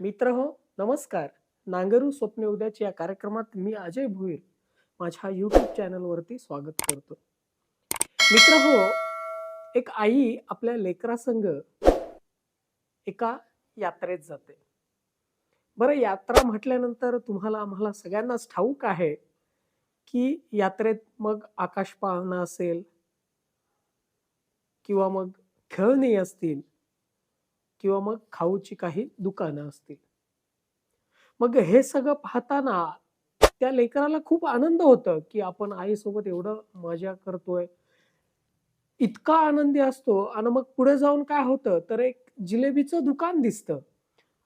मित्र हो नमस्कार. नांगरू स्वप्ने उद्याच्या या कार्यक्रमात मी अजय भोईर. माझ्या यूट्यूब चॅनलवरती स्वागत करतो. मित्र हो एक आई आपल्या लेकरासंग एका यात्रेत जाते. बरं यात्रा म्हटल्यानंतर तुम्हाला आम्हाला सगळ्यांनाच ठाऊक आहे की यात्रेत मग आकाश पाहणं असेल किंवा मग खेळणी असतील किंवा मग खाऊची काही दुकानं असतील. मग हे सगळं पाहताना त्या लेकराला खूप आनंद होतं की आपण आईसोबत एवढं मजा करतोय. इतका आनंदी असतो आणि मग पुढे जाऊन काय होतं? तर एक जिलेबीचं दुकान दिसतं.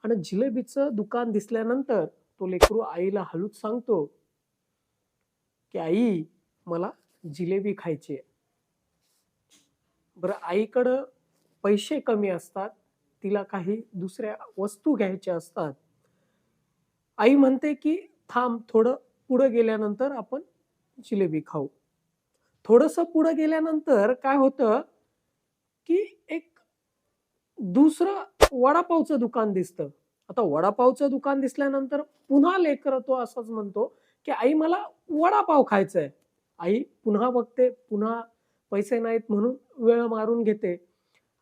आणि जिलेबीचं दुकान दिसल्यानंतर तो लेकरू आईला हलूच सांगतो की आई मला जिलेबी खायची आहे बरं आईकडं पैसे कमी असतात. तिला काही दुसऱ्या वस्तू घ्यायच्या असतात. आई म्हणते की थांब थोडं पुढं गेल्यानंतर आपण जिलेबी खाऊ. थोडस पुढं गेल्यानंतर काय होतं की एक दुसरं वडापावचं दुकान दिसतं. आता वडापावचं दुकान दिसल्यानंतर पुन्हा लेकर तो असंच म्हणतो की आई मला वडापाव खायचा आहे आई पुन्हा बघते पुन्हा पैसे नाहीत म्हणून वेळ मारून घेते.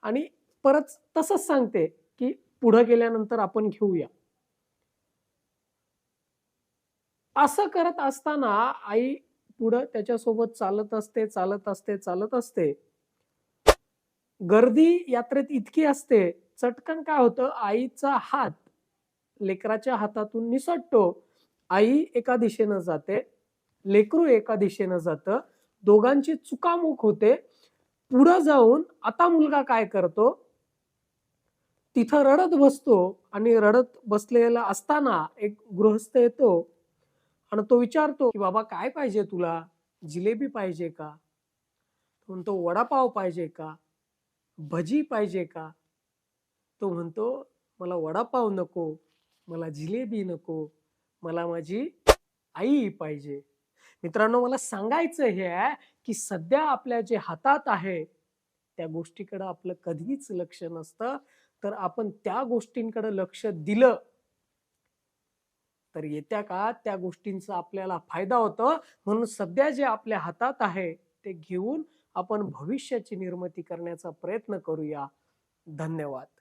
आणि परत तसंच सांगते की पुढं गेल्यानंतर आपण घेऊया. असं करत असताना आई पुढं त्याच्यासोबत चालत असते चालत असते चालत असते. गर्दी यात्रेत इतकी असते चटकन काय होतं? आईचा हात लेकराच्या हातातून निसटतो. आई एका दिशेनं जाते लेकरू एका दिशेनं जातं. दोघांची चुकामुख होते. पुढं जाऊन आता मुलगा काय करतो? तिथं रडत बसतो आणि रडत बसलेला असताना एक गृहस्थ येतो आणि तो विचारतो की बाबा काय पाहिजे तुला? जिलेबी पाहिजे का? तो म्हणतो वडापाव पाहिजे का? भजी पाहिजे का? तो म्हणतो मला वडापाव नको मला जिलेबी नको मला माझी आई पाहिजे. मित्रांनो मला सांगायचं हे आहे की सध्या आपल्या जे हातात आहे त्या गोष्टीकडे आपलं कधीच लक्ष नसतं. तर आपण त्या गोष्टींकडे लक्ष दिलं तर येत्या काळात त्या गोष्टींचा आपल्याला फायदा होतो. म्हणून सध्या जे आपल्या हातात आहे ते घेऊन आपण भविष्याची निर्मिती करण्याचा प्रयत्न करूया. धन्यवाद.